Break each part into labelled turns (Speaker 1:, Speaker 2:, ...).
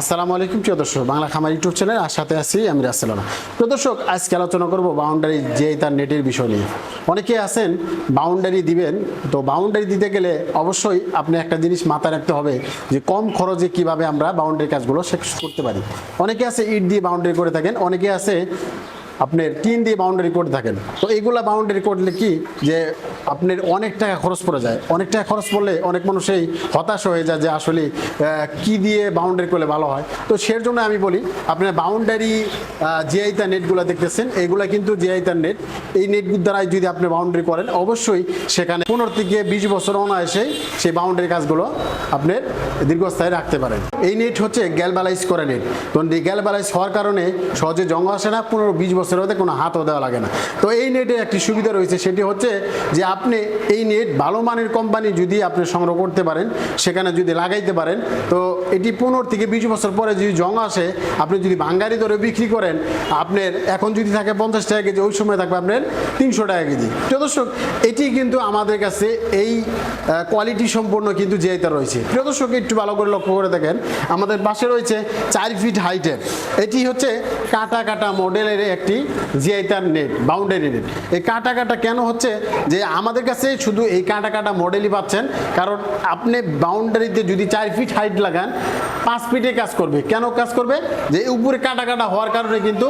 Speaker 1: আসসালামু আলাইকুম, প্রিয় দর্শক। বাংলা খামার ইউটিউব চ্যানেল, আর সাথে আছি আমি রাসেল প্রিয় দর্শক, আজকে আলোচনা করব বাউন্ডারি যে তার নেটের বিষয় নিয়ে। অনেকে আছেন বাউন্ডারি দিবেন। তো বাউন্ডারি দিতে গেলে অবশ্যই আপনি একটা জিনিস মাথায় রাখতে হবে যে কম খরচে কীভাবে আমরা বাউন্ডারি কাজগুলো শেষ করতে পারি। অনেকে আছে ইট দিয়ে বাউন্ডারি করে থাকেন, অনেকে আছে আপনার টিন দিয়ে বাউন্ডারি করে থাকেন। তো এইগুলা বাউন্ডারি করলে কি যে আপনার অনেক টাকা খরচ পড়ে যায়। অনেক টাকা খরচ পড়লে অনেক মানুষই হতাশ হয়ে যায় যে আসলে কি দিয়ে বাউন্ডারি করলে ভালো হয়। তো সের জন্য আমি বলি আপনার বাউন্ডারি জিআইতা নেটগুলো দেখতেছেন এইগুলা কিন্তু জিআইতার নেট এই নেটগুলোর দ্বারাই যদি আপনি বাউন্ডারি করেন, অবশ্যই সেখানে পনেরো থেকে বিশ বছর অনায়াসেই সেই বাউন্ডারি কাজগুলো আপনার দীর্ঘস্থায়ী রাখতে পারেন। এই নেট হচ্ছে গ্যালবালাইজ করে নেট তো গ্যালবালাইজ হওয়ার কারণে সহজে জঙ্গ আসে না, পনেরো বিশ বছরের মধ্যে কোনো হাতও দেওয়া লাগে না। তো এই নেটে একটি সুবিধা রয়েছে, সেটি হচ্ছে যে আপনি এই নেট ভালো মানের কোম্পানি যদি আপনি সংগ্রহ করতে পারেন, সেখানে যদি লাগাইতে পারেন, তো এটি পনেরো থেকে বিশ বছর পরে যদি জং আসে, আপনি যদি বাঙ্গারি দরে বিক্রি করেন, আপনার এখন যদি থাকে পঞ্চাশ টাকা কেজি, ওই সময় থাকবে আপনার তিনশো টাকা কেজি। প্রিয় দর্শক, এটি কিন্তু আমাদের কাছে এই কোয়ালিটি সম্পূর্ণ কিন্তু জিআইতা রয়েছে। প্রিয় দর্শক, একটু ভালো করে লক্ষ্য করে দেখেন, আমাদের পাশে রয়েছে চার ফিট হাইটের এটি হচ্ছে কাটা কাটা মডেলের একটি জিআইতার নেট বাউন্ডারি নেট এই কাটা কাটা কেন হচ্ছে? যে আমাদের কাছে শুধু এই কাটা কাটা মডেলই পাচ্ছেন, কারণ আপনি বাউন্ডারিতে যদি চার ফিট হাইট লাগান পাঁচ ফিটে কাজ করবে। কেন কাজ করবে? যে উপরে কাটা কাটা হওয়ার কারণে কিন্তু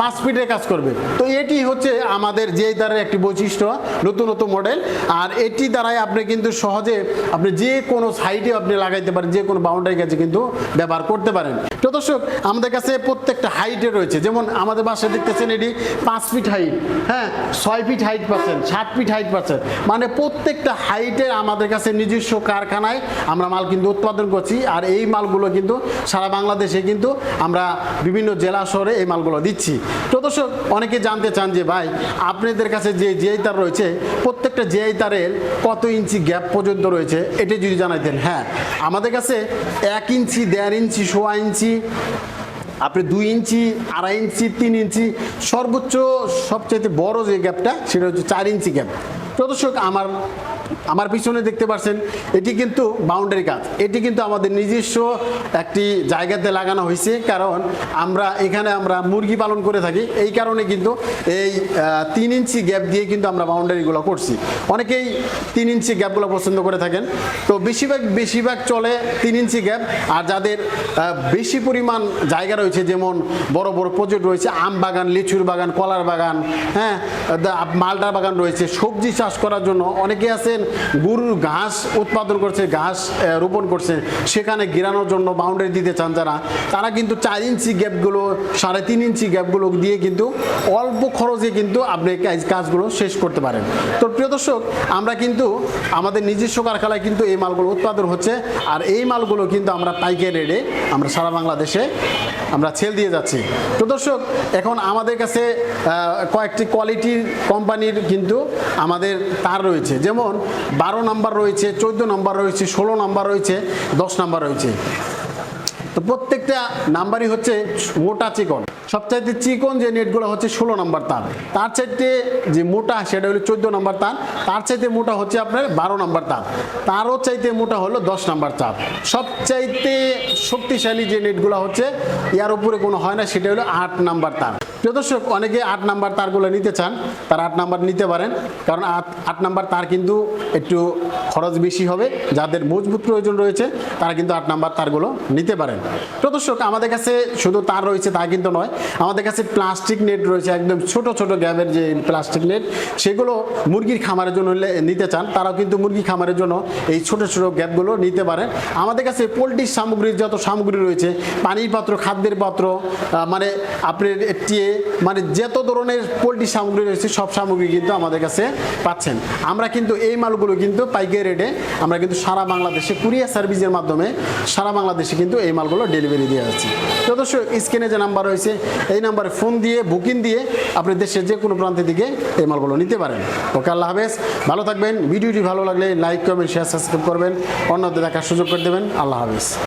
Speaker 1: পাঁচ ফিটে কাজ করবে। তো এটি হচ্ছে আমাদের জিআইতারের একটি বৈশিষ্ট্য নতুন নতুন মডেল। আর এটি দ্বারাই আপনি কিন্তু সহজে আপনি যে কোনো সাইডে আপনি লাগাইতে পারেন, যে কোনো বাউন্ডারি কাছে কিন্তু ব্যবহার করতে পারেন। তো দর্শক, আমাদের কাছে প্রত্যেকটা হাইটে রয়েছে। যেমন আমাদের বাসায় দেখতেছেন এটি পাঁচ ফিট হাইট হ্যাঁ ছয় ফিট হাইট পাচ্ছেন, সাত ফিট হাইট পাচ্ছেন। মানে প্রত্যেকটা হাইটের আমাদের কাছে নিজস্ব কারখানায় আমরা মাল কিন্তু উৎপাদন করছি। আর এই মালগুলো কিন্তু সারা বাংলাদেশে কিন্তু আমরা বিভিন্ন জেলা শহরে এই মালগুলো দিচ্ছি। তো দর্শক, অনেকে জানতে চান যে ভাই, আপনাদের কাছে যে জিআই তার রয়েছে, প্রত্যেকটা জিআই তারের কত ইঞ্চি গ্যাপ পর্যন্ত রয়েছে, এটি যদি জানাইতেন। হ্যাঁ আমাদের কাছে এক ইঞ্চি, দেড় ইঞ্চি, সোয়া ইঞ্চি, আপনি দুই ইঞ্চি, আড়াই ইঞ্চি, তিন ইঞ্চি, সর্বোচ্চ, সবচাইতে বড় যে গ্যাপটা, সেটা হচ্ছে চার ইঞ্চি গ্যাপ। তো দর্শক, আমার আমার পিছনে দেখতে পাচ্ছেন এটি কিন্তু বাউন্ডারি কাজ। এটি কিন্তু আমাদের নিজস্ব একটি জায়গাতে লাগানো হয়েছে, কারণ আমরা, এখানে আমরা মুরগি পালন করে থাকি। এই কারণে কিন্তু এই তিন ইঞ্চি গ্যাপ দিয়ে কিন্তু আমরা বাউন্ডারিগুলো করছি। অনেকেই তিন ইঞ্চি গ্যাপগুলো পছন্দ করে থাকেন। তো বেশিরভাগ বেশিরভাগ চলে তিন ইঞ্চি গ্যাপ আর যাদের বেশি পরিমাণ জায়গা রয়েছে, যেমন বড় বড় প্রজেক্ট রয়েছে, আম বাগান, লিচুর বাগান, কলার বাগান হ্যাঁ মালটার বাগান রয়েছে, সবজি চাষ করার জন্য অনেকে আছেন গরুর ঘাস উৎপাদন করছে, ঘাস রোপণ করছে, সেখানে গিরানোর জন্য বাউন্ডারি দিতে চান যারা তারা কিন্তু চার ইঞ্চি গ্যাপগুলো সাড়ে তিন ইঞ্চি গ্যাপগুলো দিয়ে কিন্তু অল্প খরচে কিন্তু আপনি কাজগুলো শেষ করতে পারেন। তো প্রিয় দর্শক, আমরা কিন্তু আমাদের নিজস্ব কারখানায় কিন্তু এই মালগুলো উৎপাদন হচ্ছে, আর এই মালগুলো কিন্তু আমরা পাইকারি রেটে আমরা সারা বাংলাদেশে আমরা ছেল দিয়ে যাচ্ছি। তো দর্শক, এখন আমাদের কাছে কয়েকটি কোয়ালিটির কোম্পানির কিন্তু আমাদের তার রয়েছে। যেমন বারো নাম্বার রয়েছে, চোদ্দ নাম্বার রয়েছে, ষোলো নাম্বার রয়েছে, দশ নাম্বার রয়েছে। তো প্রত্যেকটা নাম্বারই হচ্ছে মোটা চিকন। সবচাইতে চিকন যে নেটগুলো হচ্ছে ষোলো নাম্বার তার। তার চাইতে যে মোটা, সেটা হলো চোদ্দ নাম্বার তার। তার চাইতে মোটা হচ্ছে আপনার বারো নাম্বার তার। তারও চাইতে মোটা হলো দশ নাম্বার তার। সবচাইতে শক্তিশালী যে নেটগুলো হচ্ছে, ইয়ার উপরে কোনো হয় না, সেটা হলো আট নাম্বার তার। প্রিয় দর্শক, অনেকে আট নাম্বার তারগুলো নিতে চান, তারা আট নাম্বার নিতে পারেন। কারণ আট আট নাম্বার তার কিন্তু একটু খরচ বেশি হবে, যাদের মজবুত প্রয়োজন রয়েছে, তারা কিন্তু আট নাম্বার তারগুলো নিতে পারেন। প্রিয় দর্শক, আমাদের কাছে শুধু তার রয়েছে, তা কিন্তু নয়। আমাদের কাছে প্লাস্টিক নেট রয়েছে, একদম ছোট ছোট গ্যাবের যে প্লাস্টিক নেট, সেগুলো মুরগির খামারের জন্য নিতে চান। তারাও কিন্তু মুরগি খামারের জন্য এই ছোট ছোট গ্যাপগুলো নিতে পারেন। আমাদের কাছে পোলট্রির সামগ্রীর যত সামগ্রী রয়েছে, পানির পাত্র, খাদ্যের পাত্র মানে আপনার টিয়ে মানে যত ধরনের পোলট্রি সামগ্রী রয়েছে, সব সামগ্রী কিন্তু আমাদের কাছে পাচ্ছেন। আমরা কিন্তু এই মালগুলো কিন্তু পাইকারি রেটে আমরা কিন্তু সারা বাংলাদেশে কুরিয়ার সার্ভিসের মাধ্যমে সারা বাংলাদেশে কিন্তু এই মালগুলো ডেলিভারি দিয়ে যাচ্ছি। তো দর্শক, স্ক্রিনে যে নাম্বার রয়েছে, এই নাম্বারে ফোন দিয়ে বুকিং দিয়ে আপনি দেশের যে কোনো প্রান্তের দিকে এই মালগুলো নিতে পারেন। ওকে, আল্লাহ হাফেজ। ভালো থাকবেন। ভিডিওটি ভালো লাগলে লাইক কমেন্ট শেয়ার সাবস্ক্রাইব করবেন। অন্যদের দেখার সুযোগ করে দেবেন। আল্লাহ হাফেজ।